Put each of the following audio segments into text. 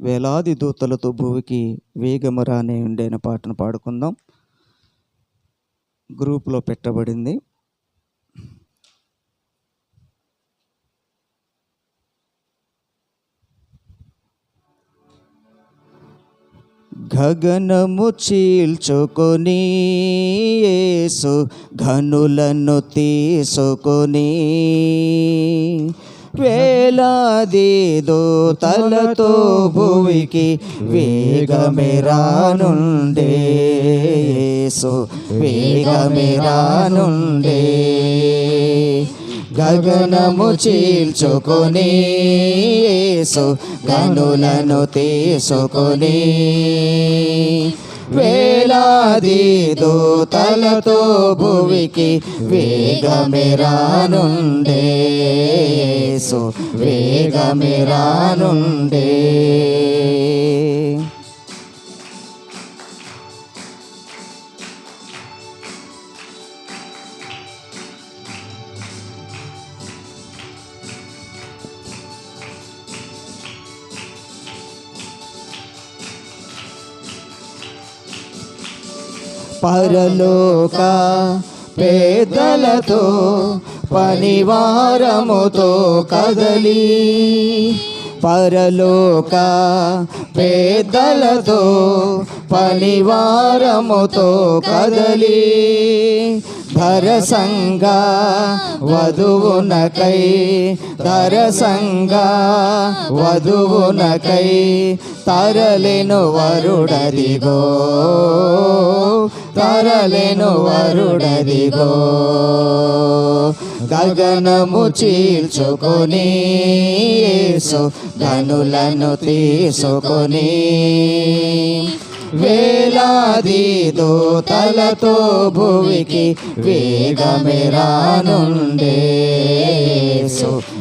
వేలాది దూతలతో భూమికి వేగము రానే ఉండేన పాటను పాడుకుందాం. గ్రూప్లో పెట్టబడింది. గగనము చీల్చుకొని యేసు ఘనులను తీసుకొని వేలాది దూతలతో భూమికి వేగమే సో వేగమిరానుండే వేగమే గగనము చీల్చుకొని యేసు గనులను తీసుకొని వేలాది దూతలతో భువికి వేగమే వేగమిరానుండే. పరలోక పేదలతో పనివారముతో కదలి. పరలోక పేదలతో పనివారముతో కదలి. ధరసంగా వధువునకై ధరసంగా వధువునకై తరలేను వరుడదిగో తరలేను వరుడదిగో గగనము చీల్చుకొని యేసు గనులను తీసుకొని వేలాది దూతలతో భువికి వేగమిరానుండే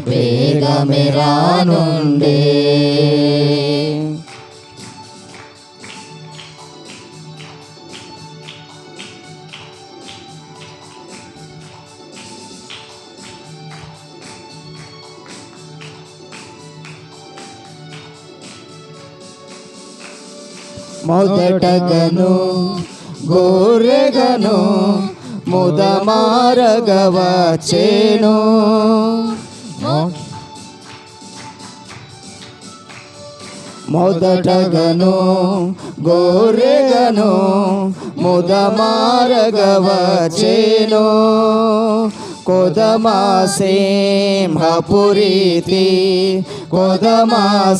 వేగమిరానుండే మొదటగను గోరెగను ముదమారగవచేను మొదటగను గోరెగను ముదమారగవచేను కొదమాసింహపురీతి కొదమాసింహపురీతి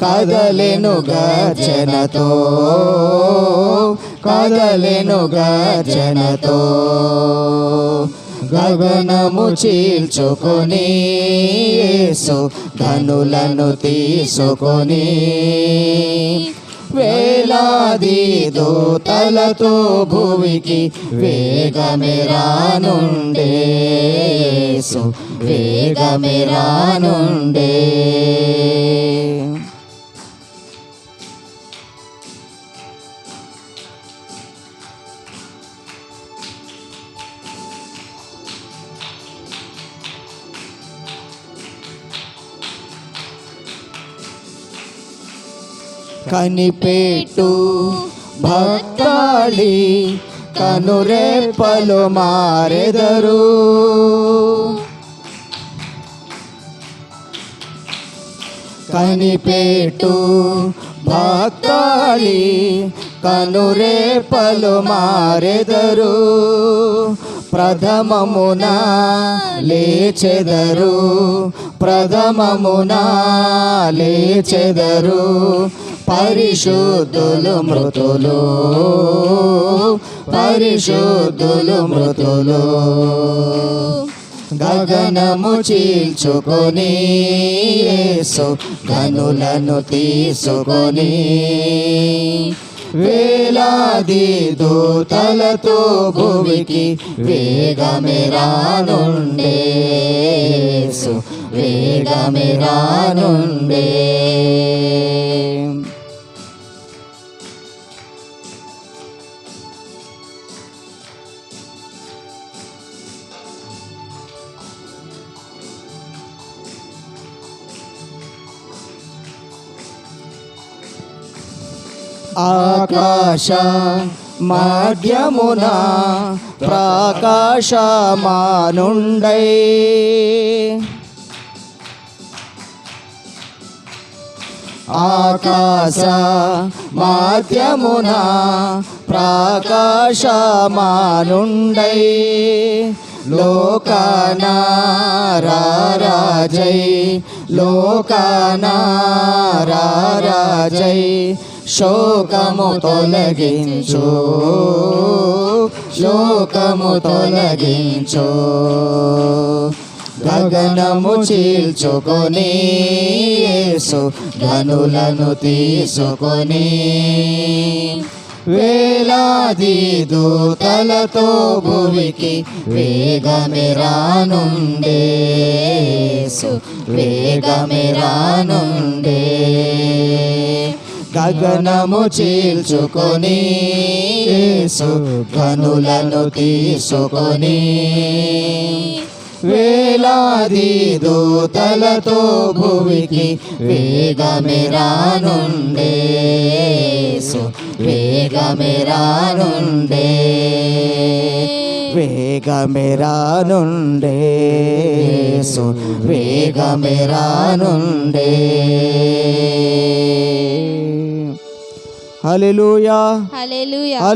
కదలెను గర్జనతో కదలెను గర్జనతో గగనము చీల్చుకొని యేసు ధనులను తీసుకొని వేలాది దూతలతో భూమికి వేగమే రానుండే కనిపెట్టు. భక్తాళి కనురెప్పలు మారెదరు. కనిపెట్టు. భక్తాళి కనురెప్పలు మారెదరు. ప్రథమమున లేచెదరు. ప్రథమమున లేచెదరు. పరిశుద్ధులు మృతులు. పరిశుద్ధులు మృతులు. గగనము చీల్చుకొని యేసు గనులను తీసుకొని వేలాది దూతలతో భూమికి వేగమే రానుండే వేగమే రానుండే ఆకాశ మాధ్యమున ప్రకాశమానుండై. ఆకాశ మాధ్యమున ప్రకాశమానుండై. లోకనారాజై లోకనారాజై శోకము తొలగించు. శోకము తొలగించు. గగనము చీల్చుకొని ధనులను తీసుకొని వేలాది దూతలతో భువికి వేగమే వేగమిరానుండే గగనము చీల్చుకొని యేసు తీసుకొని వేలాది దూతలతో భువికి వేగమే వేగమిరానుండే యేసు వేగమే రానుండే. వేగమే